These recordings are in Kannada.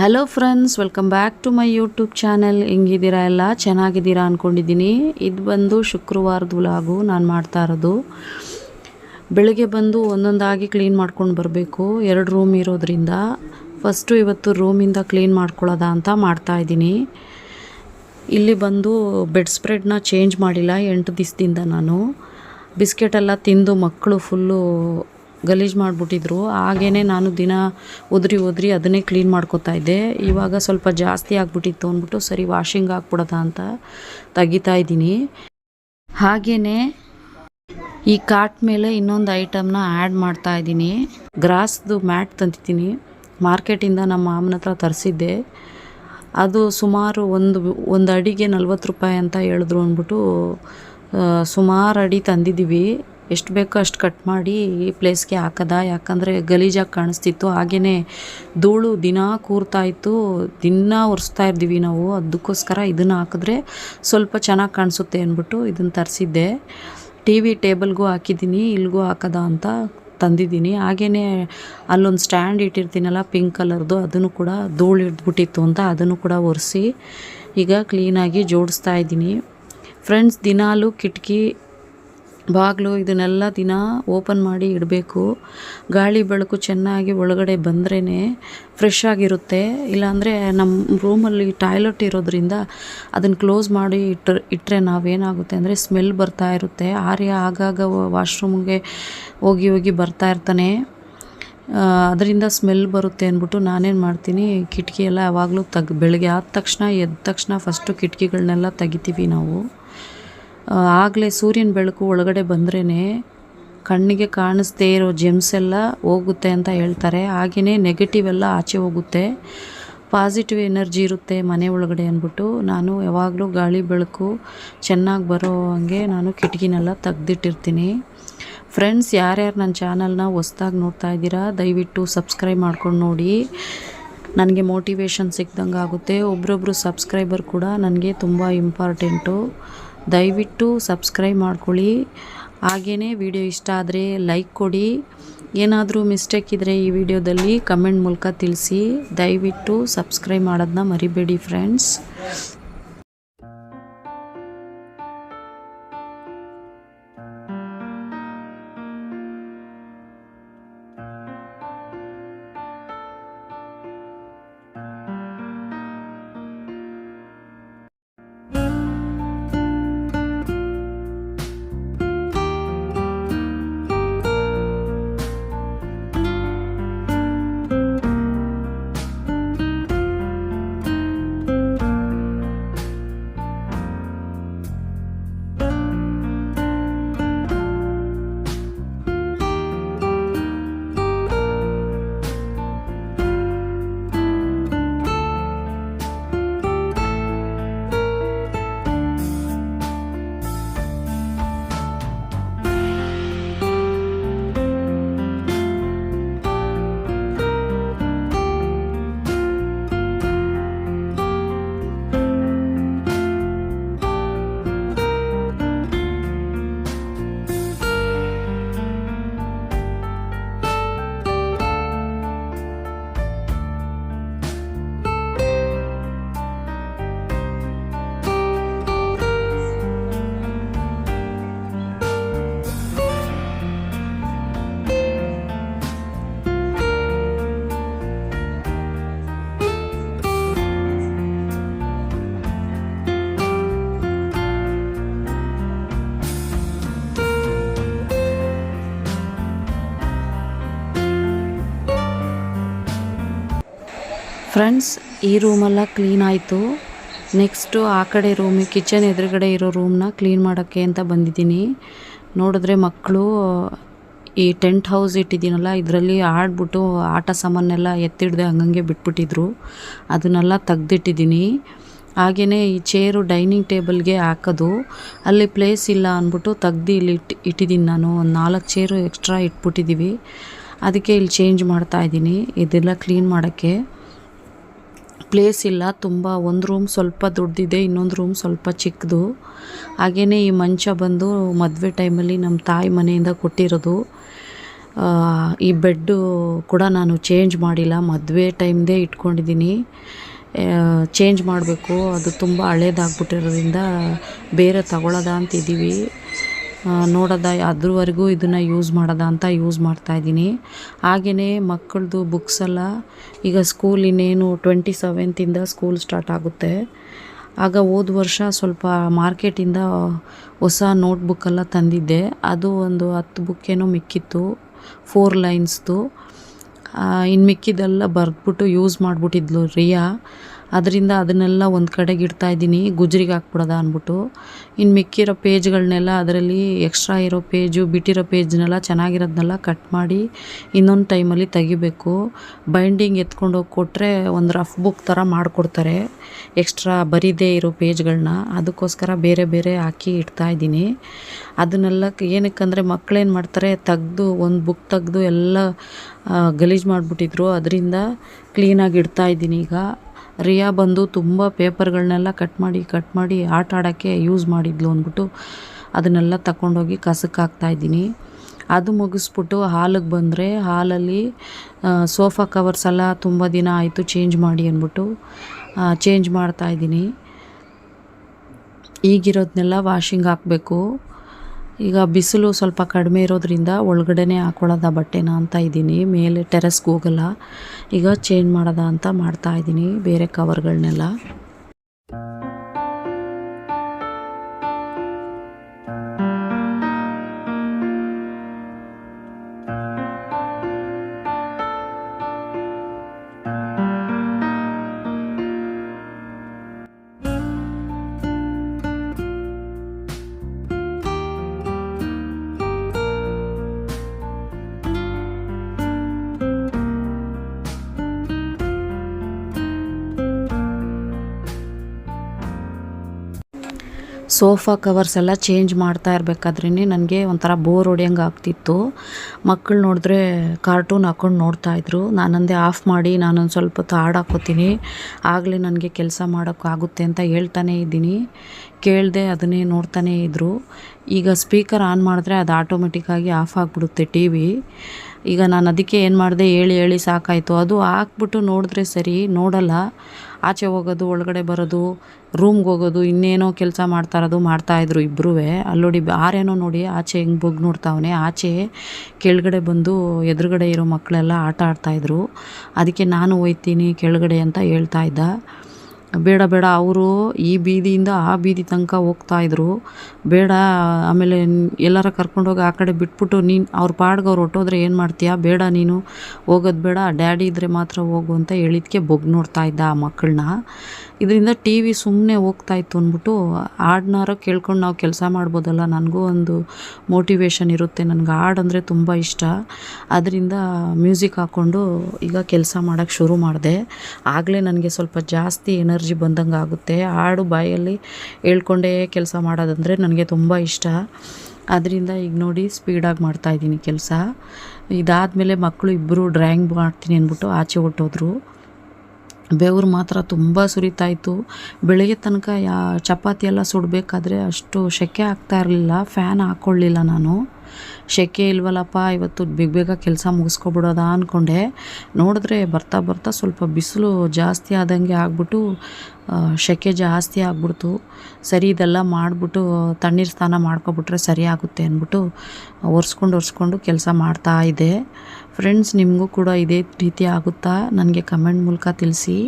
Hello friends welcome back to my YouTube channel ಹೆಂಗಿದ್ದೀರಾ ಎಲ್ಲ? ಚೆನ್ನಾಗಿದ್ದೀರಾ ಅಂದ್ಕೊಂಡಿದ್ದೀನಿ ಇದು ಬಂದು ಶುಕ್ರವಾರದ ವ್ಲಾಗು ನಾನು ಮಾಡ್ತಾ ಇರೋದು. ಬೆಳಗ್ಗೆ ಬಂದು ಒಂದೊಂದಾಗಿ ಕ್ಲೀನ್ ಮಾಡ್ಕೊಂಡು ಬರಬೇಕು. ಎರಡು ರೂಮ್ ಇರೋದ್ರಿಂದ. ಫಸ್ಟು ಇವತ್ತು ರೂಮಿಂದ ಕ್ಲೀನ್ ಮಾಡ್ಕೊಳ್ಳೋದ ಅಂತ ಮಾಡ್ತಾ ಇದ್ದೀನಿ. ಇಲ್ಲಿ ಬಂದು ಬೆಡ್ ಸ್ಪ್ರೆಡ್ನ ಚೇಂಜ್ ಮಾಡಿಲ್ಲ ಎಂಟು ದಿವಸದಿಂದ ನಾನು. ಬಿಸ್ಕೆಟೆಲ್ಲ ತಿಂದು ಮಕ್ಕಳು ಫುಲ್ಲು ಗಲೀಜು ಮಾಡಿಬಿಟ್ಟಿದ್ರು. ಹಾಗೇ ನಾನು ದಿನ ಉದ್ರಿ ಉದ್ರಿ ಅದನ್ನೇ ಕ್ಲೀನ್ ಮಾಡ್ಕೋತಾ ಇದ್ದೆ. ಇವಾಗ ಸ್ವಲ್ಪ ಜಾಸ್ತಿ ಆಗಿಬಿಟ್ಟಿತ್ತು ಅಂದ್ಬಿಟ್ಟು ಸರಿ ವಾಷಿಂಗ್ ಹಾಕ್ಬಿಡೋದ ಅಂತ ತೆಗಿತಾ ಇದ್ದೀನಿ. ಹಾಗೆಯೇ ಈ ಕಾಟ್ ಮೇಲೆ ಇನ್ನೊಂದು ಐಟಮ್ನ ಆ್ಯಡ್ ಮಾಡ್ತಾ ಇದ್ದೀನಿ. ಗ್ರಾಸ್ದು ಮ್ಯಾಟ್ ತಂದಿದ್ದೀನಿ. ಮಾರ್ಕೆಟಿಂದ ನಮ್ಮ ಮಾಮನ ಹತ್ರ ತರಿಸಿದ್ದೆ. ಅದು ಸುಮಾರು ಒಂದು ಒಂದು ಅಡಿಗೆ ನಲ್ವತ್ತು ರೂಪಾಯಿ ಅಂತ ಹೇಳಿದ್ರು ಅಂದ್ಬಿಟ್ಟು ಸುಮಾರು ಅಡಿ ತಂದಿದ್ದೀವಿ. ಎಷ್ಟು ಬೇಕೋ ಅಷ್ಟು ಕಟ್ ಮಾಡಿ ಈ ಪ್ಲೇಸ್ಗೆ ಹಾಕದ. ಯಾಕಂದರೆ ಗಲೀಜಾಗಿ ಕಾಣಿಸ್ತಿತ್ತು. ಹಾಗೆಯೇ ಧೂಳು ದಿನ ಕೂರ್ತಾ ಇತ್ತು ದಿನ ಒರೆಸ್ತಾ ಇದ್ದೀವಿ ನಾವು. ಅದಕ್ಕೋಸ್ಕರ ಇದನ್ನು ಹಾಕಿದ್ರೆ ಸ್ವಲ್ಪ ಚೆನ್ನಾಗಿ ಕಾಣಿಸುತ್ತೆ ಅಂದ್ಬಿಟ್ಟು ಇದನ್ನು ತರಿಸಿದ್ದೆ. ಟಿ ವಿ ಟೇಬಲ್ಗೂ ಹಾಕಿದ್ದೀನಿ ಇಲ್ಲಿಗೂ ಹಾಕದ ಅಂತ ತಂದಿದ್ದೀನಿ. ಹಾಗೆಯೇ ಅಲ್ಲೊಂದು ಸ್ಟ್ಯಾಂಡ್ ಇಟ್ಟಿರ್ತೀನಲ್ಲ, ಪಿಂಕ್ ಕಲರ್ದು, ಅದನ್ನು ಕೂಡ ಧೂಳು ಹಿಡ್ದುಬಿಟ್ಟಿತ್ತು ಅಂತ ಅದನ್ನು ಕೂಡ ಒರೆಸಿ ಈಗ ಕ್ಲೀನಾಗಿ ಜೋಡಿಸ್ತಾ ಇದ್ದೀನಿ. ಫ್ರೆಂಡ್ಸ್, ದಿನಾಲು ಕಿಟಕಿ ಬಾಗಿಲು ಇದನ್ನೆಲ್ಲ ದಿನ ಓಪನ್ ಮಾಡಿ ಇಡಬೇಕು. ಗಾಳಿ ಬೆಳಕು ಚೆನ್ನಾಗಿ ಒಳಗಡೆ ಬಂದ್ರೇ ಫ್ರೆಶ್ ಆಗಿರುತ್ತೆ. ಇಲ್ಲಾಂದರೆ ನಮ್ಮ ರೂಮಲ್ಲಿ ಟಾಯ್ಲೆಟ್ ಇರೋದ್ರಿಂದ ಅದನ್ನು ಕ್ಲೋಸ್ ಮಾಡಿ ಇಟ್ಟರೆ ಇಟ್ಟರೆ ನಾವೇನಾಗುತ್ತೆ ಅಂದರೆ ಸ್ಮೆಲ್ ಬರ್ತಾ ಇರುತ್ತೆ. ಆರ್ಯ ಆಗಾಗ ವಾಶ್ರೂಮ್ಗೆ ಹೋಗಿ ಹೋಗಿ ಬರ್ತಾ ಇರ್ತಾನೆ. ಅದರಿಂದ ಸ್ಮೆಲ್ ಬರುತ್ತೆ ಅಂದ್ಬಿಟ್ಟು ನಾನೇನು ಮಾಡ್ತೀನಿ, ಕಿಟಕಿ ಎಲ್ಲ ಯಾವಾಗಲೂ ತೆಗ್, ಬೆಳಗ್ಗೆ ಆದ ತಕ್ಷಣ ಎದ್ದ ತಕ್ಷಣ ಫಸ್ಟು ಕಿಟಕಿಗಳನ್ನೆಲ್ಲ ತೆಗಿತೀವಿ ನಾವು. ಆಗಲೇ ಸೂರ್ಯನ ಬೆಳಕು ಒಳಗಡೆ ಬಂದ್ರೇ ಕಣ್ಣಿಗೆ ಕಾಣಿಸ್ದೇ ಇರೋ ಜೆಮ್ಸ್ ಎಲ್ಲ ಹೋಗುತ್ತೆ ಅಂತ ಹೇಳ್ತಾರೆ. ಹಾಗೆಯೇ ನೆಗೆಟಿವ್ ಎಲ್ಲ ಆಚೆ ಹೋಗುತ್ತೆ. ಪಾಸಿಟಿವ್ ಎನರ್ಜಿ ಇರುತ್ತೆ ಮನೆ ಒಳಗಡೆ ಅಂದ್ಬಿಟ್ಟು. ನಾನು ಯಾವಾಗಲೂ ಗಾಳಿ ಬೆಳಕು ಚೆನ್ನಾಗಿ ಬರೋ ಹಂಗೆ ನಾನು ಕಿಟಕಿನೆಲ್ಲ ತೆಗ್ದಿಟ್ಟಿರ್ತೀನಿ. ಫ್ರೆಂಡ್ಸ್ ಯಾರ್ಯಾರು ನನ್ನ ಚಾನಲ್ನ ಹೊಸ್ದಾಗಿ ನೋಡ್ತಾ ಇದ್ದೀರಾ, ದಯವಿಟ್ಟು ಸಬ್ಸ್ಕ್ರೈಬ್ ಮಾಡ್ಕೊಂಡು ನೋಡಿ. ನನಗೆ ಮೋಟಿವೇಶನ್ ಸಿಕ್ಕಿದಂಗೆ ಆಗುತ್ತೆ. ಒಬ್ರೊಬ್ಬರು ಸಬ್ಸ್ಕ್ರೈಬರ್ ಕೂಡ ನನಗೆ ತುಂಬ ಇಂಪಾರ್ಟೆಂಟು ದಯವಿಟ್ಟು ಸಬ್ಸ್ಕ್ರೈಬ್ ಮಾಡ್ಕೊಳ್ಳಿ. ಹಾಗೆಯೇ ವಿಡಿಯೋ ಇಷ್ಟ ಆದರೆ ಲೈಕ್ ಕೊಡಿ. ಏನಾದರೂ ಮಿಸ್ಟೇಕ್ ಇದ್ದರೆ ಈ ವಿಡಿಯೋದಲ್ಲಿ ಕಮೆಂಟ್ ಮೂಲಕ ತಿಳಿಸಿ. ದಯವಿಟ್ಟು ಸಬ್ಸ್ಕ್ರೈಬ್ ಮಾಡೋದನ್ನ ಮರಿಬೇಡಿ ಫ್ರೆಂಡ್ಸ್ ಫ್ರೆಂಡ್ಸ್ ಈ ರೂಮೆಲ್ಲ ಕ್ಲೀನ್ ಆಯಿತು. ನೆಕ್ಸ್ಟು ಆ ಕಡೆ ರೂಮ್ ಕಿಚನ್ ಎದುರುಗಡೆ ಇರೋ ರೂಮ್ನ ಕ್ಲೀನ್ ಮಾಡೋಕ್ಕೆ ಅಂತ ಬಂದಿದ್ದೀನಿ. ನೋಡಿದ್ರೆ ಮಕ್ಕಳು, ಈ ಟೆಂಟ್ ಹೌಸ್ ಇಟ್ಟಿದ್ದೀನಲ್ಲ, ಇದರಲ್ಲಿ ಆಡ್ಬಿಟ್ಟು ಆಟ ಸಾಮಾನೆಲ್ಲ ಎತ್ತಿಡ್ದೆ ಹಂಗಂಗೆ ಬಿಟ್ಬಿಟ್ಟಿದ್ರು. ಅದನ್ನೆಲ್ಲ ತೆಗ್ದಿಟ್ಟಿದ್ದೀನಿ. ಹಾಗೆಯೇ ಈ ಚೇರು ಡೈನಿಂಗ್ ಟೇಬಲ್ಗೆ ಹಾಕೋದು. ಅಲ್ಲಿ ಪ್ಲೇಸ್ ಇಲ್ಲ ಅಂದ್ಬಿಟ್ಟು ತೆಗ್ದು ಇಲ್ಲಿ ಇಟ್ಟು ಇಟ್ಟಿದ್ದೀನಿ ನಾನು. ಒಂದು ನಾಲ್ಕು ಚೇರು ಎಕ್ಸ್ಟ್ರಾ ಇಟ್ಬಿಟ್ಟಿದ್ದೀವಿ ಅದಕ್ಕೆ ಇಲ್ಲಿ ಚೇಂಜ್ ಮಾಡ್ತಾ ಇದ್ದೀನಿ. ಇದೆಲ್ಲ ಕ್ಲೀನ್ ಮಾಡೋಕ್ಕೆ. ಪ್ಲೇಸ್ ಇಲ್ಲ, ತುಂಬ ಒಂದು ರೂಮ್ ಸ್ವಲ್ಪ ದೊಡ್ಡದಿದೆ ಇನ್ನೊಂದು ರೂಮ್ ಸ್ವಲ್ಪ ಚಿಕ್ಕದು. ಹಾಗೆಯೇ ಈ ಮಂಚ ಬಂದು ಮದುವೆ ಟೈಮಲ್ಲಿ ನಮ್ಮ ತಾಯಿ ಮನೆಯಿಂದ ಕೊಟ್ಟಿರೋದು. ಈ ಬೆಡ್ಡು ಕೂಡ ನಾನು ಚೇಂಜ್ ಮಾಡಿಲ್ಲ, ಮದುವೆ ಟೈಮ್ದೇ ಇಟ್ಕೊಂಡಿದ್ದೀನಿ. ಚೇಂಜ್ ಮಾಡಬೇಕು, ಅದು ತುಂಬ ಹಳೇದಾಗ್ಬಿಟ್ಟಿರೋದ್ರಿಂದ ಬೇರೆ ತಗೊಳ್ಳೋದ ಅಂತಿದ್ದೀವಿ. ನೋಡೋದ, ಅದ್ರವರೆಗೂ ಇದನ್ನು ಯೂಸ್ ಮಾಡೋದ ಅಂತ ಯೂಸ್ ಮಾಡ್ತಾಯಿದ್ದೀನಿ ಹಾಗೆಯೇ ಮಕ್ಕಳದು ಬುಕ್ಸ್ ಎಲ್ಲ, ಈಗ ಸ್ಕೂಲ್ ಇನ್ನೇನು ಟ್ವೆಂಟಿ ಸೆವೆಂತಿಂದ ಸ್ಕೂಲ್ ಸ್ಟಾರ್ಟ್ ಆಗುತ್ತೆ. ಆಗ ಹೋದ ವರ್ಷ ಸ್ವಲ್ಪ ಮಾರ್ಕೆಟಿಂದ ಹೊಸ ನೋಟ್ಬುಕ್ಕೆಲ್ಲ ತಂದಿದ್ದೆ. ಅದು ಒಂದು ಹತ್ತು ಬುಕ್ಕೇನೋ ಮಿಕ್ಕಿತ್ತು ಫೋರ್ ಲೈನ್ಸ್ದು ಇನ್ನು ಮಿಕ್ಕಿದೆಲ್ಲ ಬರೆದ್ಬಿಟ್ಟು ಯೂಸ್ ಮಾಡಿಬಿಟ್ಟಿದ್ಲು ರಿಯಾ. ಅದರಿಂದ ಅದನ್ನೆಲ್ಲ ಒಂದು ಕಡೆಗೆ ಇಡ್ತಾ ಇದ್ದೀನಿ. ಗುಜ್ರಿಗೆ ಹಾಕ್ಬಿಡೋದ ಅಂದ್ಬಿಟ್ಟು ಇನ್ನು ಮಿಕ್ಕಿರೋ ಪೇಜ್ಗಳನ್ನೆಲ್ಲ ಅದರಲ್ಲಿ ಎಕ್ಸ್ಟ್ರಾ ಇರೋ ಪೇಜು, ಬಿಟ್ಟಿರೋ ಪೇಜ್ನೆಲ್ಲ ಚೆನ್ನಾಗಿರೋದನ್ನೆಲ್ಲ ಕಟ್ ಮಾಡಿ ಇನ್ನೊಂದು ಟೈಮಲ್ಲಿ ತೆಗಿಬೇಕು. ಬೈಂಡಿಂಗ್ ಎತ್ಕೊಂಡು ಹೋಗಿ ಕೊಟ್ಟರೆ ಒಂದು ರಫ್ ಬುಕ್ ಥರ ಮಾಡಿಕೊಡ್ತಾರೆ. ಎಕ್ಸ್ಟ್ರಾ ಬರೀದೇ ಇರೋ ಪೇಜ್ಗಳನ್ನ ಅದಕ್ಕೋಸ್ಕರ ಬೇರೆ ಬೇರೆ ಹಾಕಿ ಇಡ್ತಾ ಇದ್ದೀನಿ. ಅದನ್ನೆಲ್ಲ ಏನಕ್ಕಂದರೆ ಮಕ್ಕಳೇನು ಮಾಡ್ತಾರೆ, ತೆಗ್ದು ಒಂದು ಬುಕ್ ತೆಗ್ದು ಎಲ್ಲ ಗಲೀಜು ಮಾಡಿಬಿಟ್ಟಿದ್ರು. ಅದರಿಂದ ಕ್ಲೀನಾಗಿ ಇಡ್ತಾ ಇದ್ದೀನಿ ಈಗ. ರಿಯಾ ಬಂದು ತುಂಬ ಪೇಪರ್ಗಳನ್ನೆಲ್ಲ ಕಟ್ ಮಾಡಿ ಕಟ್ ಮಾಡಿ ಆಟ ಆಡೋಕ್ಕೆ ಯೂಸ್ ಮಾಡಿದ್ಲು ಅಂದ್ಬಿಟ್ಟು ಅದನ್ನೆಲ್ಲ ತಗೊಂಡೋಗಿ ಕಸಕ್ಕೆ ಹಾಕ್ತಾಯಿದ್ದೀನಿ ಅದು ಮುಗಿಸ್ಬಿಟ್ಟು ಹಾಲಿಗೆ ಬಂದರೆ ಹಾಲಲ್ಲಿ ಸೋಫಾ ಕವರ್ಸ್ ಎಲ್ಲ ತುಂಬ ದಿನ ಆಯಿತು ಚೇಂಜ್ ಮಾಡಿ ಅಂದ್ಬಿಟ್ಟು ಚೇಂಜ್ ಮಾಡ್ತಾಯಿದ್ದೀನಿ ಈಗಿರೋದನ್ನೆಲ್ಲ ವಾಷಿಂಗ್ ಹಾಕಬೇಕು. ಈಗ ಬಿಸಿಲು ಸ್ವಲ್ಪ ಕಡಿಮೆ ಇರೋದ್ರಿಂದ ಒಳಗಡೆನೆ ಹಾಕೊಳ್ಳೋದ ಬಟ್ಟೆನ ಅಂತ ಇದ್ದೀನಿ. ಮೇಲೆ ಟೆರೆಸ್ಗೆ ಹೋಗಲ್ಲ. ಈಗ ಚೇಂಜ್ ಮಾಡೋದ ಅಂತ ಮಾಡ್ತಾ ಇದ್ದೀನಿ. ಬೇರೆ ಕವರ್ಗಳನ್ನೆಲ್ಲ ಸೋಫಾ ಕವರ್ಸ್ ಎಲ್ಲ ಚೇಂಜ್ ಮಾಡ್ತಾ ಇರಬೇಕಾದ್ರೇ ನನಗೆ ಒಂಥರ ಬೋರ್ ಹೊಡಿಯಂಗೆ ಆಗ್ತಿತ್ತು. ಮಕ್ಕಳು ನೋಡಿದ್ರೆ ಕಾರ್ಟೂನ್ ಹಾಕ್ಕೊಂಡು ನೋಡ್ತಾಯಿದ್ರು ನಾನಂದೆ ಆಫ್ ಮಾಡಿ ನಾನೊಂದು ಸ್ವಲ್ಪ ಹೊತ್ತು ಹಾಡು ಹಾಕ್ಕೋತೀನಿ ಆಗಲೇ ನನಗೆ ಕೆಲಸ ಮಾಡೋಕ್ಕಾಗುತ್ತೆ ಅಂತ ಹೇಳ್ತಾನೇ ಇದ್ದೀನಿ. ಕೇಳದೆ ಅದನ್ನೇ ನೋಡ್ತಾನೇ ಇದ್ದರು ಈಗ ಸ್ಪೀಕರ್ ಆನ್ ಮಾಡಿದ್ರೆ ಅದು ಆಟೋಮೆಟಿಕ್ಕಾಗಿ ಆಫ್ ಆಗಿಬಿಡುತ್ತೆ ಟಿ ವಿ ಈಗ ನಾನು ಅದಕ್ಕೆ ಏನು ಮಾಡಿದೆ ಹೇಳಿ ಹೇಳಿ ಸಾಕಾಯಿತು. ಅದು ಹಾಕ್ಬಿಟ್ಟು ನೋಡಿದ್ರೆ ಸರಿ, ನೋಡಲ್ಲ. ಆಚೆ ಹೋಗೋದು, ಒಳಗಡೆ ಬರೋದು ರೂಮ್ಗೆ ಹೋಗೋದು, ಇನ್ನೇನೋ ಕೆಲಸ ಮಾಡ್ತಾ ಇರೋದು ಮಾಡ್ತಾಯಿದ್ರು ಇಬ್ಬರೂ ಅಲ್ಲೋಡಿ ಆರೇನೋ ನೋಡಿ ಆಚೆ ಹೆಂಗೆ ಬಗ್ಗೆ ನೋಡ್ತಾವನೆ. ಆಚೆ ಕೆಳಗಡೆ ಬಂದು ಎದುರುಗಡೆ ಇರೋ ಮಕ್ಕಳೆಲ್ಲ ಆಟ ಆಡ್ತಾಯಿದ್ರು ಅದಕ್ಕೆ ನಾನು ಹೋಯ್ತೀನಿ ಕೆಳಗಡೆ ಅಂತ ಹೇಳ್ತಾ ಇದ್ದ. ಬೇಡ ಬೇಡ. ಅವರು ಈ ಬೀದಿಯಿಂದ ಆ ಬೀದಿ ತನಕ ಹೋಗ್ತಾಯಿದ್ರು ಬೇಡ, ಆಮೇಲೆ ಎಲ್ಲಾರ ಕರ್ಕೊಂಡೋಗಿ ಆ ಕಡೆ ಬಿಟ್ಬಿಟ್ಟು ನೀನು ಅವ್ರ ಪಾಡ್ಗೆ ಅವ್ರು ಹೊಟ್ಟೋದ್ರೆ ಏನು ಮಾಡ್ತೀಯಾ? ಬೇಡ ನೀನು, ಹೋಗೋದು ಬೇಡ. ಡ್ಯಾಡಿ ಇದ್ದರೆ ಮಾತ್ರ ಹೋಗು ಅಂತ ಹೇಳಿದ್ಕೆ ಬೊಗ್ ನೋಡ್ತಾ ಇದ್ದ ಆ ಮಕ್ಕಳನ್ನ ಇದರಿಂದ ಟಿ ವಿ ಸುಮ್ಮನೆ ಹೋಗ್ತಾಯಿತ್ತು ಅಂದ್ಬಿಟ್ಟು ಹಾಡ್ನಾರ ಕೇಳ್ಕೊಂಡು ನಾವು ಕೆಲಸ ಮಾಡ್ಬೋದಲ್ಲ, ನನಗೂ ಒಂದು ಮೋಟಿವೇಶನ್ ಇರುತ್ತೆ. ನನಗೆ ಹಾಡು ಅಂದರೆ ತುಂಬ ಇಷ್ಟ. ಅದರಿಂದ ಮ್ಯೂಸಿಕ್ ಹಾಕ್ಕೊಂಡು ಈಗ ಕೆಲಸ ಮಾಡೋಕ್ಕೆ ಶುರು ಮಾಡಿದೆ. ಆಗಲೇ ನನಗೆ ಸ್ವಲ್ಪ ಜಾಸ್ತಿ ಎನರ್ಜಿ ಬಂದಂಗೆ ಆಗುತ್ತೆ. ಹಾಡು ಬಾಯಲ್ಲಿ ಹೇಳ್ಕೊಂಡೇ ಕೆಲಸ ಮಾಡೋದಂದರೆ ನನಗೆ ತುಂಬ ಇಷ್ಟ. ಅದರಿಂದ ಈಗ ನೋಡಿ ಸ್ಪೀಡಾಗಿ ಮಾಡ್ತಾಯಿದ್ದೀನಿ ಕೆಲಸ. ಇದಾದಮೇಲೆ ಮಕ್ಕಳು ಇಬ್ಬರು ಡ್ರಾಯಿಂಗ್ ಮಾಡ್ತೀನಿ ಅಂದ್ಬಿಟ್ಟು ಆಚೆ ಹೊಟ್ಟೋದ್ರು ಬೆವರು ಮಾತ್ರ ತುಂಬ ಸುರಿತಾ ಇತ್ತು. ಬೆಳಗ್ಗೆ ತನಕ ಯಾ, ಚಪಾತಿ ಎಲ್ಲ ಸುಡಬೇಕಾದ್ರೆ ಅಷ್ಟು ಸೆಕೆ ಆಗ್ತಾ ಇರಲಿಲ್ಲ. ಫ್ಯಾನ್ ಹಾಕ್ಕೊಳ್ಳಿಲ್ಲ ನಾನು. ಸೆಕೆ ಇಲ್ವಲ್ಲಪ್ಪ, ಇವತ್ತು ಬೇಗ ಬೇಗ ಕೆಲಸ ಮುಗಿಸ್ಕೊಬಿಡೋದ ಅಂದ್ಕೊಂಡೆ ನೋಡಿದ್ರೆ ಬರ್ತಾ ಬರ್ತಾ ಸ್ವಲ್ಪ ಬಿಸಿಲು ಜಾಸ್ತಿ ಆದಂಗೆ ಆಗ್ಬಿಟ್ಟು ಸೆಕೆ ಜಾಸ್ತಿ ಆಗ್ಬಿಡ್ತು. ಸರಿ, ಇದೆಲ್ಲ ಮಾಡಿಬಿಟ್ಟು ತಣ್ಣೀರು ಸ್ನಾನ ಮಾಡ್ಕೊಬಿಟ್ರೆ ಸರಿ ಆಗುತ್ತೆ ಅಂದ್ಬಿಟ್ಟು ಒರೆಸ್ಕೊಂಡು ಒರೆಸ್ಕೊಂಡು ಕೆಲಸ ಮಾಡ್ತಾ ಇದ್ದೆ. ಫ್ರೆಂಡ್ಸ್ ನಿಮಗೂ ಕೂಡ ಇದೇ ರೀತಿ ಆಗುತ್ತಾ? ನನಗೆ ಕಮೆಂಟ್ ಮೂಲಕ ತಿಳಿಸಿ.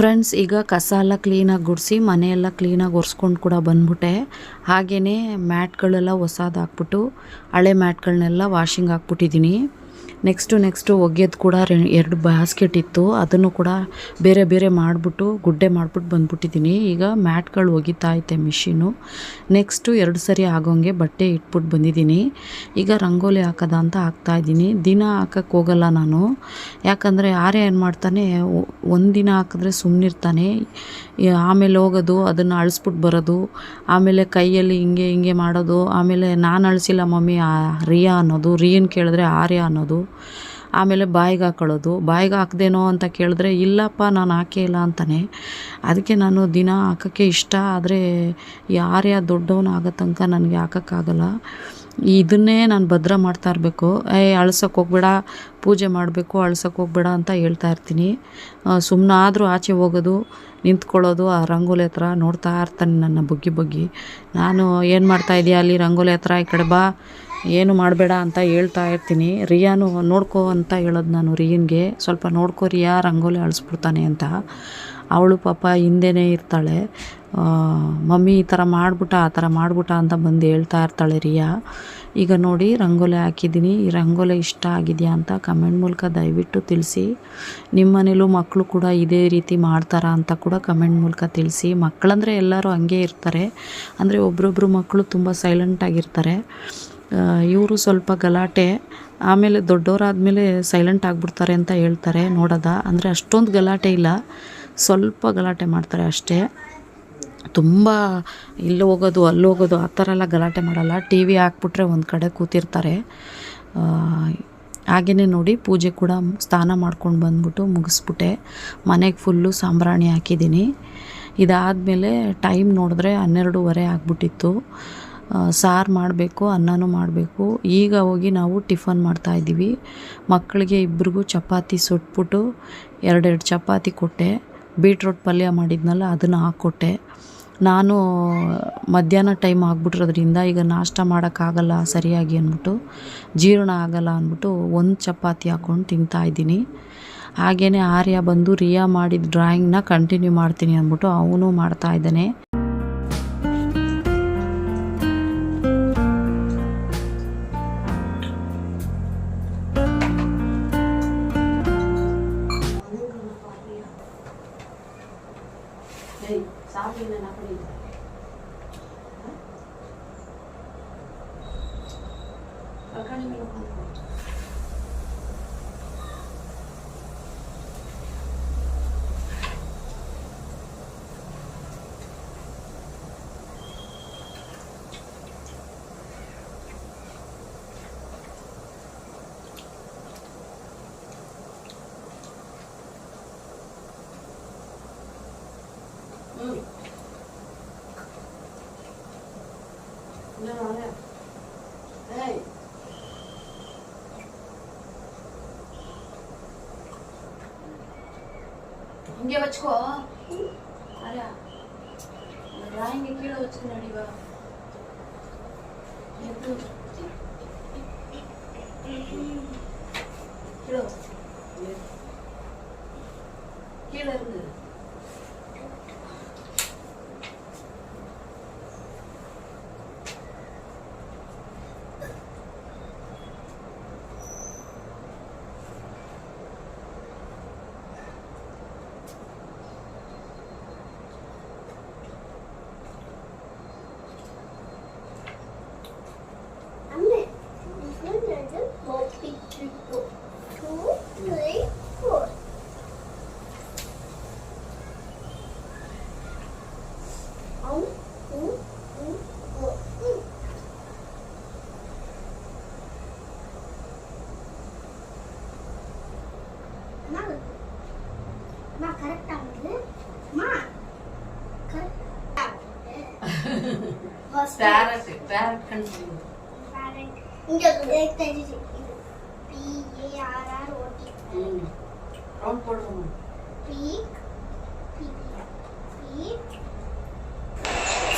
ಫ್ರೆಂಡ್ಸ್, ಈಗ ಕಸ ಎಲ್ಲ ಕ್ಲೀನಾಗಿ ಗುಡಿಸಿ ಮನೆಯೆಲ್ಲ ಕ್ಲೀನಾಗಿ ಒರೆಸ್ಕೊಂಡು ಕೂಡ ಬಂದ್ಬಿಟ್ಟೆ. ಹಾಗೆಯೇ ಮ್ಯಾಟ್ಗಳೆಲ್ಲ ಹೊಸದಾಕ್ಬಿಟ್ಟು ಹಳೆ ಮ್ಯಾಟ್ಗಳನ್ನೆಲ್ಲ ವಾಷಿಂಗ್ ಹಾಕ್ಬಿಟ್ಟಿದ್ದೀನಿ ನೆಕ್ಸ್ಟು ನೆಕ್ಸ್ಟು ಒಗೆಯೋದು ಕೂಡ ಎರಡು ಬಾಸ್ಕೆಟ್ ಇತ್ತು. ಅದನ್ನು ಕೂಡ ಬೇರೆ ಬೇರೆ ಮಾಡಿಬಿಟ್ಟು ಗುಡ್ಡೆ ಮಾಡಿಬಿಟ್ಟು ಬಂದ್ಬಿಟ್ಟಿದ್ದೀನಿ ಈಗ ಮ್ಯಾಟ್ಗಳು ಒಗಿತಾ ಐತೆ ಮಿಷಿನು. ನೆಕ್ಸ್ಟು ಎರಡು ಸರಿ ಆಗೋಂಗೆ ಬಟ್ಟೆ ಇಟ್ಬಿಟ್ಟು ಬಂದಿದ್ದೀನಿ ಈಗ ರಂಗೋಲಿ ಹಾಕೋದ ಅಂತ ಹಾಕ್ತಾಯಿದ್ದೀನಿ ದಿನ ಹಾಕಕ್ಕೆ ಹೋಗಲ್ಲ ನಾನು. ಯಾಕಂದರೆ ಆರೆ ಏನು ಮಾಡ್ತಾನೆ ಒಂದು ದಿನ ಹಾಕಿದ್ರೆ ಸುಮ್ಮನಿರ್ತಾನೆ ಆಮೇಲೆ ಹೋಗೋದು, ಅದನ್ನು ಅಳಿಸ್ಬಿಟ್ಟು ಬರೋದು. ಆಮೇಲೆ ಕೈಯಲ್ಲಿ ಹಿಂಗೆ ಹಿಂಗೆ ಮಾಡೋದು. ಆಮೇಲೆ ನಾನು ಅಳಿಸಿಲ್ಲ ಮಮ್ಮಿ ರಿಯಾ ಅನ್ನೋದು. ರಿಯನ್ ಕೇಳಿದ್ರೆ ಆರ್ಯ ಅನ್ನೋದು. ಆಮೇಲೆ ಬಾಯಿಗೆ ಹಾಕೊಳ್ಳೋದು. ಬಾಯಿಗೆ ಹಾಕ್ದೇನೋ ಅಂತ ಕೇಳಿದ್ರೆ, ಇಲ್ಲಪ್ಪ, ನಾನು ಹಾಕೇ ಇಲ್ಲ ಅಂತಾನೆ. ಅದಕ್ಕೆ ನಾನು ದಿನ ಹಾಕೋಕ್ಕೆ ಇಷ್ಟ ಆದರೆ ಯಾರ್ಯ ದೊಡ್ಡವನು ಆಗೋ ತನಕ ನನಗೆ ಹಾಕೋಕ್ಕಾಗಲ್ಲ ಇದನ್ನೇ ನಾನು ಭದ್ರ ಮಾಡ್ತಾ ಇರಬೇಕು. ಏ, ಅಳ್ಸೋಕೆ ಹೋಗ್ಬೇಡ, ಪೂಜೆ ಮಾಡಬೇಕು, ಅಳ್ಸೋಕೆ ಹೋಗ್ಬೇಡ ಅಂತ ಹೇಳ್ತಾ ಇರ್ತೀನಿ. ಸುಮ್ಮನಾದರೂ ಆಚೆ ಹೋಗೋದು, ನಿಂತ್ಕೊಳ್ಳೋದು, ಆ ರಂಗೋಲಿ ಹತ್ರ ನೋಡ್ತಾ ಇರ್ತಾನೆ ನನ್ನ ಬುಗ್ಗಿ ಬುಗ್ಗಿ. ನಾನು ಏನು ಮಾಡ್ತಾ ಇದೆಯಾ ಅಲ್ಲಿ ರಂಗೋಲಿ ಹತ್ರ? ಈ ಕಡೆ ಬಾ. ಏನು ಮಾಡಬೇಡ ಅಂತ ಹೇಳ್ತಾ ಇರ್ತೀನಿ. ರಿಯಾನು ನೋಡ್ಕೋ ಅಂತ ಹೇಳೋದು ನಾನು ರಿಯನ್ಗೆ. ಸ್ವಲ್ಪ ನೋಡ್ಕೋ, ರಿಯಾ ರಂಗೋಲಿ ಅಳಿಸ್ಬಿಡ್ತಾನೆ ಅಂತ. ಅವಳು ಪಾಪ ಹಿಂದೆನೇ ಇರ್ತಾಳೆ. ಮಮ್ಮಿ ಈ ಥರ ಮಾಡಿಬಿಟ್ಟ, ಆ ಥರ ಮಾಡಿಬಿಟ್ಟ ಅಂತ ಬಂದು ಹೇಳ್ತಾ ಇರ್ತಾಳೆ ರಿಯಾ. ಈಗ ನೋಡಿ, ರಂಗೋಲಿ ಹಾಕಿದ್ದೀನಿ. ಈ ರಂಗೋಲಿ ಇಷ್ಟ ಆಗಿದೆಯಾ ಅಂತ ಕಮೆಂಟ್ ಮೂಲಕ ದಯವಿಟ್ಟು ತಿಳಿಸಿ. ನಿಮ್ಮ ಮನೇಲೂ ಮಕ್ಕಳು ಕೂಡ ಇದೇ ರೀತಿ ಮಾಡ್ತಾರಾ ಅಂತ ಕೂಡ ಕಮೆಂಟ್ ಮೂಲಕ ತಿಳಿಸಿ. ಮಕ್ಕಳಂದರೆ ಎಲ್ಲರೂ ಹಂಗೆ ಇರ್ತಾರೆ. ಅಂದರೆ ಒಬ್ರೊಬ್ರು ಮಕ್ಕಳು ತುಂಬ ಸೈಲೆಂಟಾಗಿರ್ತಾರೆ ಇವರು ಸ್ವಲ್ಪ ಗಲಾಟೆ, ಆಮೇಲೆ ದೊಡ್ಡವರಾದಮೇಲೆ ಸೈಲೆಂಟ್ ಆಗಿಬಿಡ್ತಾರೆ ಅಂತ ಹೇಳ್ತಾರೆ ನೋಡೋದ. ಅಂದರೆ ಅಷ್ಟೊಂದು ಗಲಾಟೆ ಇಲ್ಲ, ಸ್ವಲ್ಪ ಗಲಾಟೆ ಮಾಡ್ತಾರೆ ಅಷ್ಟೇ. ತುಂಬ ಇಲ್ಲಿ ಹೋಗೋದು, ಅಲ್ಲಿ ಹೋಗೋದು, ಆ ಥರ ಎಲ್ಲ ಗಲಾಟೆ ಮಾಡಲ್ಲ. ಟಿ ವಿ ಹಾಕ್ಬಿಟ್ರೆ ಒಂದು ಕಡೆ ಕೂತಿರ್ತಾರೆ. ಹಾಗೆಯೇ ನೋಡಿ ಪೂಜೆ ಕೂಡ ಸ್ನಾನ ಮಾಡ್ಕೊಂಡು ಬಂದ್ಬಿಟ್ಟು ಮುಗಿಸ್ಬಿಟ್ಟೆ. ಮನೆಗೆ ಫುಲ್ಲು ಸಾಂಬ್ರಾಣಿ ಹಾಕಿದ್ದೀನಿ. ಇದಾದಮೇಲೆ ಟೈಮ್ ನೋಡಿದ್ರೆ ಹನ್ನೆರಡೂವರೆ ಆಗಿಬಿಟ್ಟಿತ್ತು. ಸಾರು ಮಾಡಬೇಕು, ಅನ್ನನೂ ಮಾಡಬೇಕು. ಈಗ ಹೋಗಿ ನಾವು ಟಿಫನ್ ಮಾಡ್ತಾಯಿದ್ದೀವಿ ಮಕ್ಕಳಿಗೆ ಇಬ್ರಿಗೂ ಚಪಾತಿ ಸುಟ್ಬಿಟ್ಟು ಎರಡೆರಡು ಚಪಾತಿ ಕೊಟ್ಟೆ. ಬೀಟ್ರೋಟ್ ಪಲ್ಯ ಮಾಡಿದ್ನಲ್ಲ, ಅದನ್ನು ಹಾಕ್ಕೊಟ್ಟೆ. ನಾನು ಮಧ್ಯಾಹ್ನ ಟೈಮ್ ಆಗಿಬಿಟ್ರೋದ್ರಿಂದ ಈಗ ನಾಷ್ಟ ಮಾಡೋಕ್ಕಾಗಲ್ಲ ಸರಿಯಾಗಿ ಅಂದ್ಬಿಟ್ಟು, ಜೀರ್ಣ ಆಗಲ್ಲ ಅಂದ್ಬಿಟ್ಟು ಒಂದು ಚಪಾತಿ ಹಾಕ್ಕೊಂಡು ತಿಂತಾಯಿದ್ದೀನಿ ಹಾಗೆಯೇ ಆರ್ಯ ಬಂದು ರಿಯಾ ಮಾಡಿದ ಡ್ರಾಯಿಂಗ್ನ ಕಂಟಿನ್ಯೂ ಮಾಡ್ತೀನಿ ಅಂದ್ಬಿಟ್ಟು ಅವನು ಮಾಡ್ತಾ ಇದ್ದಾನೆ ಹಿಂಗೆ ಹಚ್ಕೋ ಅಲ್ಲ ಡ್ರಾಯಿಂಗ್ இங்க வச்சுக்கோ. அரா டிராயிங்க கீழே வச்சுக்க நடிவா கீழே கீழே இருந்து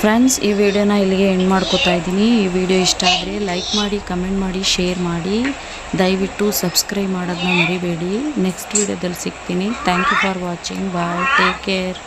ಫ್ರೆಂಡ್ಸ್ ಈ ವಿಡಿಯೋನ ಇಲ್ಲಿಗೆ ಎಂಡ್ ಮಾಡ್ಕೋತಾ ಇದ್ದೀನಿ. ಈ ವಿಡಿಯೋ ಇಷ್ಟ ಆದರೆ ಲೈಕ್ ಮಾಡಿ ಕಮೆಂಟ್ ಮಾಡಿ ಶೇರ್ ಮಾಡಿ. ದಯವಿಟ್ಟು ಸಬ್ಸ್ಕ್ರೈಬ್ ಮಾಡೋದನ್ನ ಮರಿಬೇಡಿ. ನೆಕ್ಸ್ಟ್ ವಿಡಿಯೋದಲ್ಲಿ ಸಿಗ್ತೀನಿ. Thank you for watching bye take care